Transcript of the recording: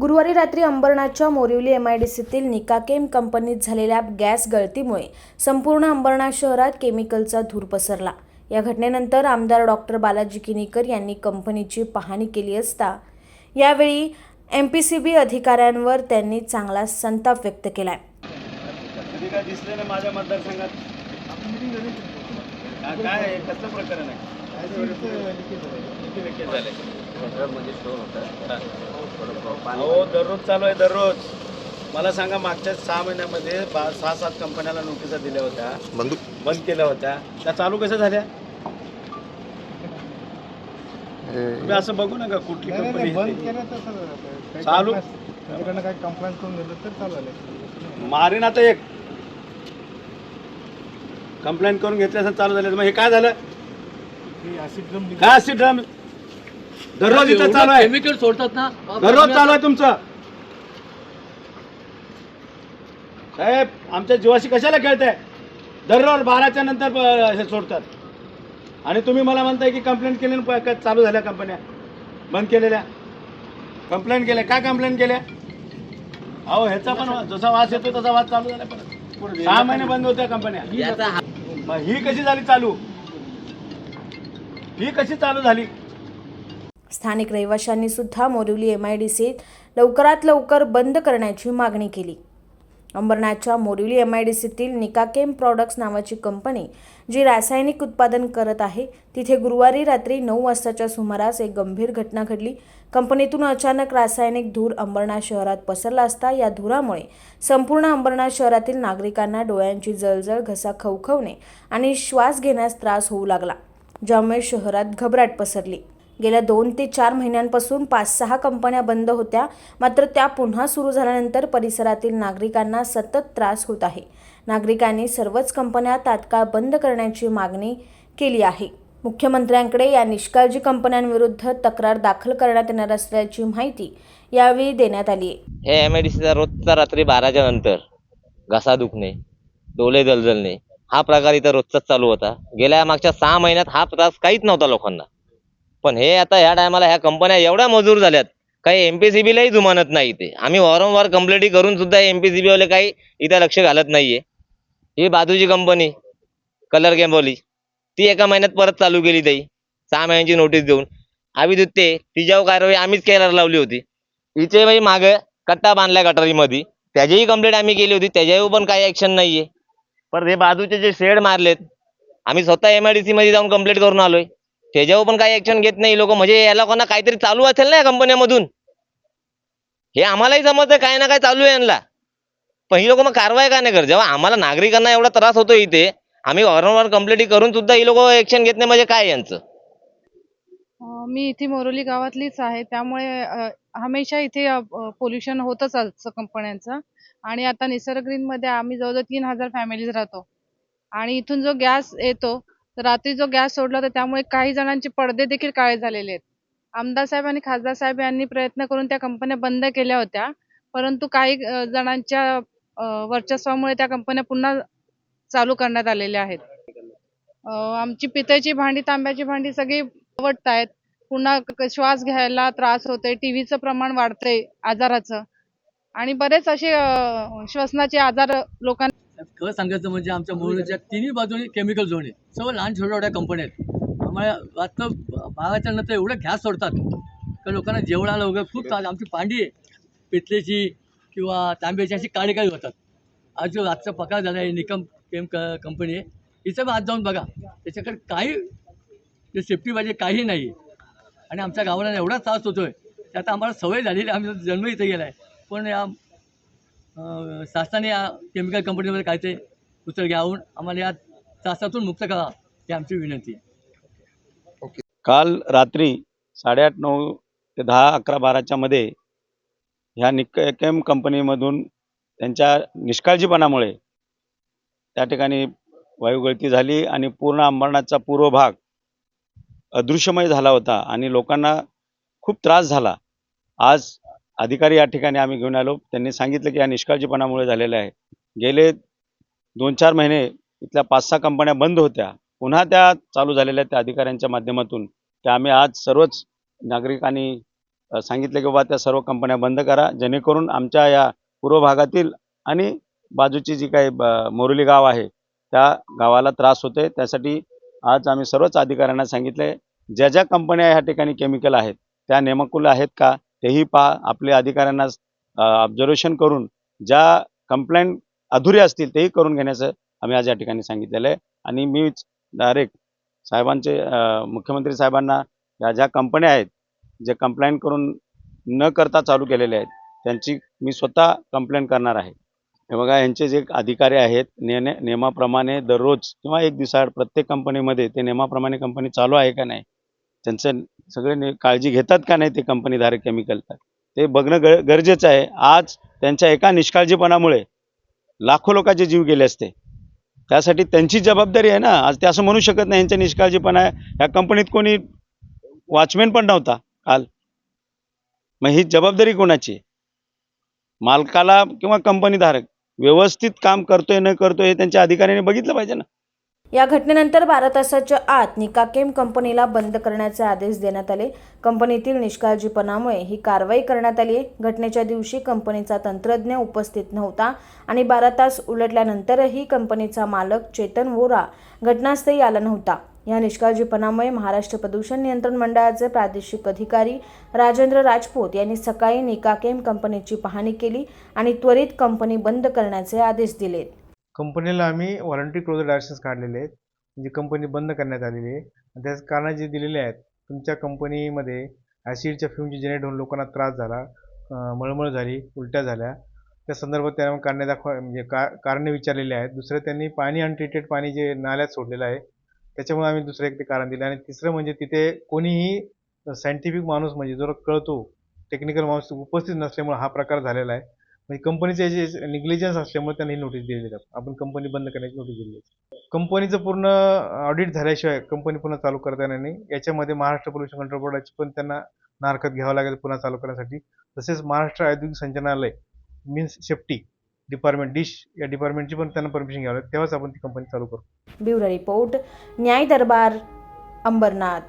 गुरुवारी रात्री अंबरनाथच्या मोरिवली एम आय डी सीतील निकाकेम कंपनीत झालेल्या गॅस गळतीमुळे संपूर्ण अंबरनाथ शहरात केमिकलचा धूर पसरला. या घटनेनंतर आमदार डॉक्टर बालाजी किनीकर यांनी कंपनीची पाहणी केली असता यावेळी एम पी सी बी अधिकाऱ्यांवर त्यांनी चांगला संताप व्यक्त केला आहे? हो दररोज चालू आहे दररोज. मला सांगा मागच्या सहा महिन्यामध्ये सहा सात कंपन्याला नोटिसा दिल्या होत्या. बंदूक बंद केल्या होत्या. त्या चालू कशा झाल्या? तुम्ही असं बघू नका कुठली कंपनी बंद चालू? काही कंप्लेंट करून दिलं तर चालू. मारीन आता एक. कंप्लेंट करून घेतल्या असं चालू झालं. मग हे काय झालं? काय अशी ड्रम दररोज इथं चालू आहे. केमिकल सोडतात ना दररोज चालू आहे तुमचं. साहेब आमच्या जीवाशी कशाला खेळताय? दररोज बाराच्या नंतर ब- हे सोडतात. आणि तुम्ही मला म्हणताय की कंप्लेंट केली आणि प- काय चालू झाल्या कंपन्या बंद केलेल्या. कंप्लेंट केल्या. काय कंप्लेंट केल्या? अहो ह्याचा पण वा- जसा वास येतो तसा वास चालू झाला परत. सहा महिने बंद होत्या कंपन्या मग ही कशी झाली चालू? ही कशी चालू झाली? स्थानिक रहिवाशांनी सुद्धा मोरिवली एम आय डी सीत लवकरात लवकर बंद करण्याची मागणी केली. अंबरनाथच्या मोरिवली एम आय डी सीतील निकाकेम प्रॉडक्ट्स नावाची कंपनी जी रासायनिक उत्पादन करत आहे तिथे गुरुवारी रात्री नऊ वाजताच्या सुमारास एक गंभीर घटना घडली. कंपनीतून अचानक रासायनिक धूर अंबरनाथ शहरात पसरला असता या धुरामुळे संपूर्ण अंबरनाथ शहरातील नागरिकांना डोळ्यांची जळजळ घसा खवखवणे आणि श्वास घेण्यास त्रास होऊ लागला. ज्यामुळे शहरात घबराट पसरली. गेल्या दोन ते चार महिन्यांपासून पाच सहा कंपन्या बंद होत्या. मात्र त्या पुन्हा सुरू झाल्यानंतर परिसरातील नागरिकांना सतत त्रास होत आहे. नागरिकांनी सर्वच कंपन्या तात्काळ बंद करण्याची मागणी केली आहे. मुख्यमंत्र्यांकडे या निष्काळजी कंपन्यांविरुद्ध तक्रार दाखल करण्यात येणार असल्याची माहिती यावेळी देण्यात आली आहे. हे एम डी सीचा रोजचा रात्री बाराच्या नंतर घसा दुखणे डोळे दलदलणे हा प्रकार इथं रोजचाच चालू होता. गेल्या मागच्या सहा महिन्यात हा त्रास काहीच नव्हता लोकांना. पण हे आता ह्या टायमाला ह्या कंपन्या एवढ्या मजूर झाल्यात काही एम पी सी बीलाही जुमानत नाही इथे. आम्ही वारंवार कंप्लेंटी करून सुद्धा एम पी सी बीवाले काही इथं लक्ष घालत नाहीये. ही बाजूची कंपनी कलर गॅम्बोली ती एका महिन्यात परत चालू केली ताई. सहा महिन्यांची नोटीस देऊन. आम्ही दुधते तिच्यावर कारवाई आम्हीच केल्यावर लावली होती. हिचे मागे मागं कट्टा बांधला गटारीमध्ये. त्याचीही कंप्लेंट आम्ही केली होती. त्याच्यावर पण काही ऍक्शन नाहीये. पर हे बाजूचे जे शेड मारलेत आम्ही स्वतः एम आय डी सी मध्ये जाऊन कंप्लेंट करून आलोय. त्याच्यावर पण काही ऍक्शन घेत नाही लोक. म्हणजे या लोकांना काहीतरी चालू असेल ना या कंपन्यामधून हे आम्हालाही समजतं काय ना काय चालू आहे यांना. पण ही लोक मग कारवाई का नाही करत? जेव्हा आम्हाला नागरिकांना एवढा त्रास होतो इथे आम्ही वारंवार कंप्लेंटी करून सुद्धा ही लोक ऍक्शन घेत नाही. म्हणजे काय यांचं? मी इथे मोरोली गावातलीच आहे. त्यामुळे हमेशा इथे पोल्युशन होतच असतं कंपन्यांचं. आणि आता निसर्ग ग्रीनमध्ये आम्ही जवळजवळ तीन हजार फॅमिलीज राहतो. आणि इथून जो गॅस येतो रात्री जो गॅस सोडला तर त्यामुळे काही जणांचे पडदे देखील काळे झालेले आहेत. आमदार साहेब आणि खासदार साहेब यांनी प्रयत्न करून त्या कंपन्या बंद केल्या होत्या. परंतु काही जणांच्या वर्चस्वामुळे त्या कंपन्या पुन्हा चालू करण्यात आलेल्या आहेत. आमची पितळची भांडी तांब्याची भांडी सगळी आवडत आहेत पुन्हा श्वास घ्यायला त्रास होतोय टीव्हीचं प्रमाण वाढते आजाराचं. आणि बरेच असे श्वसनाचे आजार लोकांना खरं सांगायचं म्हणजे आमच्या मुंबईच्या तिन्ही बाजूनी केमिकल झोन आहे. सर्व लहान छोट्या छोट्या कंपन्या आहेत. आम्हाला वाटतं बाराच्या नंतर एवढं घ्यास सोडतात. का लोकांना जेवणाला वगैरे खूप त्रास आमची पांडी आहे. पितलेची किंवा तांब्याची अशी काळी काळी होतात. आज जो आजचा पकार झाला आहे निकम केम क कंपनी आहे हिचं आज जाऊन बघा. त्याच्याकडे काही जे सेफ्टी पाहिजे काही नाही. आणि आमच्या गावाला एवढा त्रास होतोय त्यात आम्हाला सवय झालेली आहे. जन्म इथे गेला आहे पण या शासनाने या केमिकल कंपनीमध्ये काय ते उचल घ्यावून आम्हाला या त्रासातून मुक्त करा ही आमची विनंती आहे काल रात्री साडेआठ नऊ ते दहा अकरा बाराच्या मध्ये ह्या निकेम कंपनीमधून त्यांच्या निष्काळजीपणामुळे त्या ठिकाणी वायुगळती झाली आणि पूर्ण अंबरनाथचा पूर्व भाग अदृश्यमय झाला होता आणि लोकांना खूप त्रास झाला. आज अधिकारी या ठिकाणी आम्ही घेऊन आलो. त्यांनी सांगितलं की या निष्काळजीपणामुळे झालेलं आहे. गेले दोन चार महिने इथल्या पाच सहा कंपन्या बंद होत्या. पुन्हा त्या चालू झालेल्या त्या अधिकाऱ्यांच्या माध्यमातून. त्या आम्ही आज सर्वच नागरिकांनी सांगितलं सांगितले की बाबा त्या सर्व कंपन्या बंद करा. जेणेकरून आमच्या या पूर्व भागातील आणि बाजूची जी काही ब- मोरोली गाव आहे त्या गावाला त्रास होते त्यासाठी आज आम्ही सर्वच अधिकाऱ्यांना सांगितले ज्या ज्या कंपन्या ह्या ठिकाणी केमिकल आहेत त्या नेमकुल आहेत का तेही पहा. आपल्या अधिकाऱ्यांना ऑब्झर्वेशन करून ज्या कंप्लेंट अधुरे असतील तेही करून घेण्याचं आम्ही आज या ठिकाणी सांगितलेलं आहे. आणि मीच डायरेक्ट साहेबांचे मुख्यमंत्री साहेबांना या ज्या कंपन्या आहेत जे कंप्लेंट करून न करता चालू केलेले आहेत त्यांची मी स्वतः कंप्लेंट करणार आहे. हे बघा यांचे जे अधिकारी आहेत नेने नियमाप्रमाणे दररोज किंवा एक दिवसाआड प्रत्येक कंपनीमध्ये ते नियमाप्रमाणे कंपनी चालू आहे का नाही त्यांचं सगळे काळजी घेतात का नाही ते कंपनीधारक केमिकल ते बघणं ग गरजेचं आहे. आज त्यांच्या एका निष्काळजीपणामुळे लाखो लोकांचे जीव गेले असते. त्यासाठी त्यांची जबाबदारी आहे ना. आज ते असं म्हणू शकत नाही यांच्या निष्काळजीपणा आहे ह्या कंपनीत कोणी वॉचमॅन पण नव्हता काल. मग ही जबाबदारी कोणाची आहे? मालकाला किंवा कंपनीधारक? व्यवस्थित काम करतोय न करतोय हे त्यांच्या अधिकाऱ्यांनी बघितलं पाहिजे ना. या घटनेनंतर बारा तासाच्या आत निकाकेम कंपनीला बंद करण्याचे आदेश देण्यात आले. कंपनीतील निष्काळजीपणामुळे ही कारवाई करण्यात आली आहे. घटनेच्या दिवशी कंपनीचा तंत्रज्ञ उपस्थित नव्हता आणि बारा तास उलटल्यानंतरही कंपनीचा मालक चेतन वोरा घटनास्थळी आला नव्हता. या निष्काळजीपणामुळे महाराष्ट्र प्रदूषण नियंत्रण मंडळाचे प्रादेशिक अधिकारी राजेंद्र राजपूत यांनी सकाळी निकाकेम कंपनीची पाहणी केली आणि त्वरित कंपनी बंद करण्याचे आदेश दिले. कंपनीला आम्ही वॉरंटी क्लोजर डायरेक्शन्स काढलेले आहेत म्हणजे कंपनी बंद करण्यात आलेली आहे. त्याच कारण जे दिलेले आहेत तुमच्या कंपनीमध्ये ॲसिडच्या फ्यूमची जनरेट होऊन लोकांना त्रास झाला मळमळ झाली उलट्या झाल्या त्या संदर्भात त्यांना कारणे दाखवा म्हणजे का कारणे विचारलेले आहेत. दुसरं त्यांनी पाणी अनट्रीटेड पाणी जे नाल्यात सोडलेलं आहे त्याच्यामुळे आम्ही दुसरं एक ते कारण दिलं. आणि तिसरं म्हणजे तिथे कोणीही सायंटिफिक माणूस म्हणजे जो कळतो टेक्निकल माणूस उपस्थित नसल्यामुळे हा प्रकार झालेला आहे. म्हणजे कंपनीचे जे निग्लिजन्स असल्यामुळे त्यांनी ही नोटीस दिलेली आहे आपण कंपनी बंद करण्याची नोटीस दिलेली आहे. कंपनीचं पूर्ण ऑडिट झाल्याशिवाय कंपनी पुन्हा चालू करता येणार नाही. याच्यामध्ये महाराष्ट्र पोल्युशन कंट्रोल बोर्डाची पण त्यांना नारकत घ्यावं लागेल पुन्हा चालू करण्यासाठी. तसेच महाराष्ट्र औद्योगिक संचालनालय मीन्स सेफ्टी डिपार्टमेंट डिश या डिपार्टमेंटची पण त्यांना परमिशन घ्यावं तेव्हाच आपण ती कंपनी चालू करू. Bureau report. न्याय दरबार अंबरनाथ.